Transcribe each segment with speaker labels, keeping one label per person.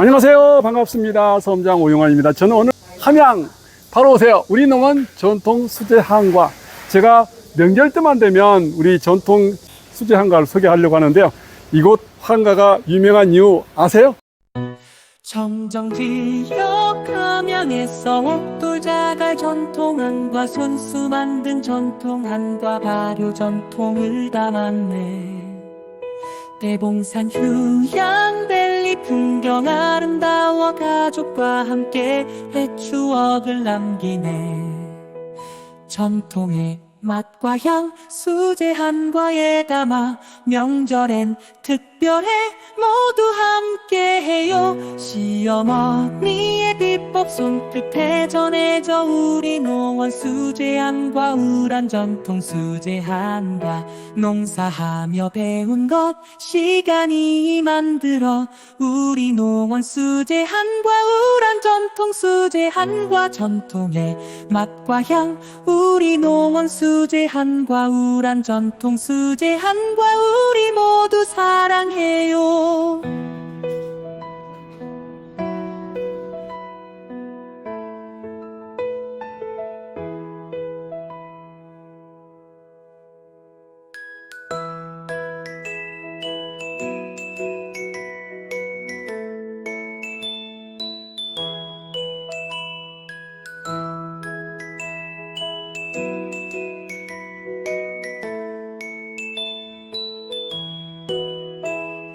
Speaker 1: 안녕하세요. 반갑습니다. 섬장 오용환입니다. 저는 오늘 함양 바로 오세요. 우리 농원 전통 수제 한과 제가 명절 때만 되면 우리 전통 수제 한과를 소개하려고 하는데요. 이곳 한과가 유명한 이유 아세요?
Speaker 2: 청정지역 함양에서 옥돌자갈 전통 한과 손수 만든 전통 한과 발효 전통을 담았네 대봉산 휴양밸리 풍경 아름다워 가족과 함께 해 추억을 남기네. 전통의 맛과 향 수제 한과에 담아 명절엔 특별해 모두 함께해요. 시어머니의 비법 손끝에 전해져 우리 농원 수제 한과 우란 전통 수제 한과 농사하며 배운 것 시간이 만들어. 우리 농원 수제 한과 우란 전통 수제 한과 전통의 맛과 향 우리 농원 수제 한과 우란 전통 수제 한과 우리 모두 사랑해요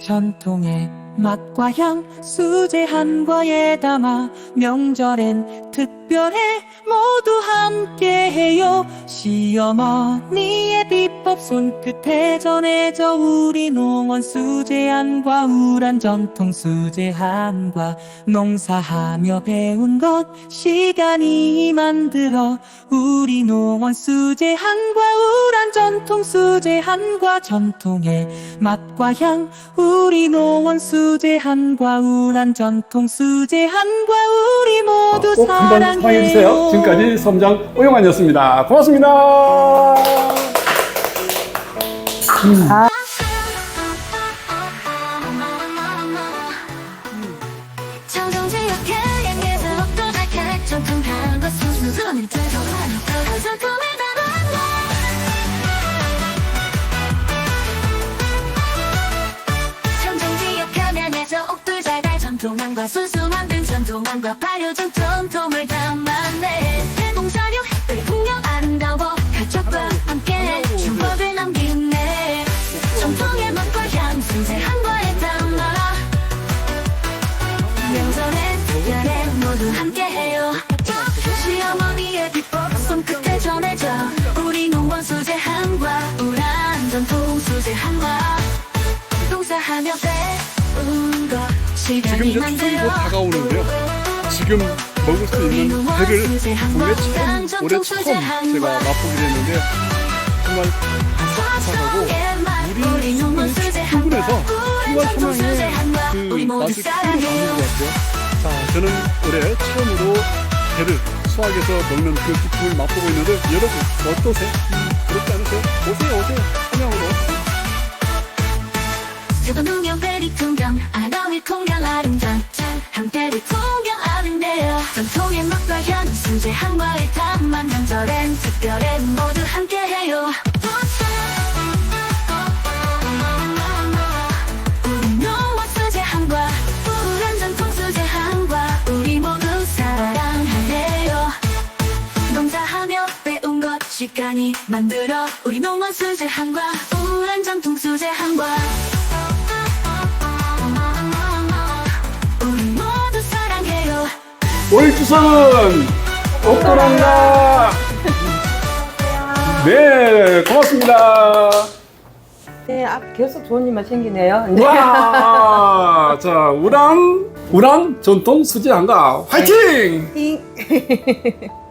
Speaker 2: 전통의 맛과 향 수제 한과에 담아 명절엔 특별해. 모두 함께해요. 시어머니의 비법 손끝에 전해져 우리 농원 수제 한과 우란 전통 수제 한과 농사하며 배운 것 시간이 만들어 우리 농원 수제 한과 우란 전통 수제 한과 전통의 맛과 향. 우리 농원 수제 한과 우란 전통 수제 한과 우리 모두
Speaker 1: 꼭 한번 사랑해주세요. 지금까지 섬장 오용환이었습니다. 고맙습니다.
Speaker 3: 옥도달칼 전통한 것 수수 선을 들고 한 상품을 담았네 청정지역 함양에서 옥돌자갈 전통한과 순수 만든 전통한과 발효 전통을 대봉사료 햇빛 풍경 아름다워 가족과 함께 추억을 남기네. 전통의 맛과 향 순세 한과에 담아. 명절엔 특별해 모두 함께해요. 시어머니의 비법 손끝에 전해져. 우리 농원 수제 한과 우란 전통 수제 한과. 농사하며 배운 것
Speaker 1: 지금
Speaker 3: 시간이
Speaker 1: 이제 추석이 곧 다가오는데요. 지금 먹을 수 있는 회를 국내 처음, 올해 처음 제가 맛보게 됐는데 정말 바삭바삭하고 우리 수준에 충분해서 함양의 그 맛을 그대로 담는 것 같아요. 자, 저는 올해 처음으로 회를 수학에서 먹는 그 기쁨을 맛보고 있는데 여러분 어떠세요? 음, 그렇지 않으세요? 오세요 오세요 함양으로
Speaker 3: 저도 농경 베리 풍경 아름다운 풍경 아름다운 한과에 담아 명절엔 특별해 모두 함께해요. 우리 농원 수제 한과 우란 전통 수제 한과 우리 모두 우리 모
Speaker 1: 옥돌한다. 네, 고맙습니다.
Speaker 4: 네, 앞 계속 좋은 일만 생기네요. 네.
Speaker 1: 와, 자, 우랑, 우랑 전통 수제 한가 화이팅!
Speaker 4: 띵.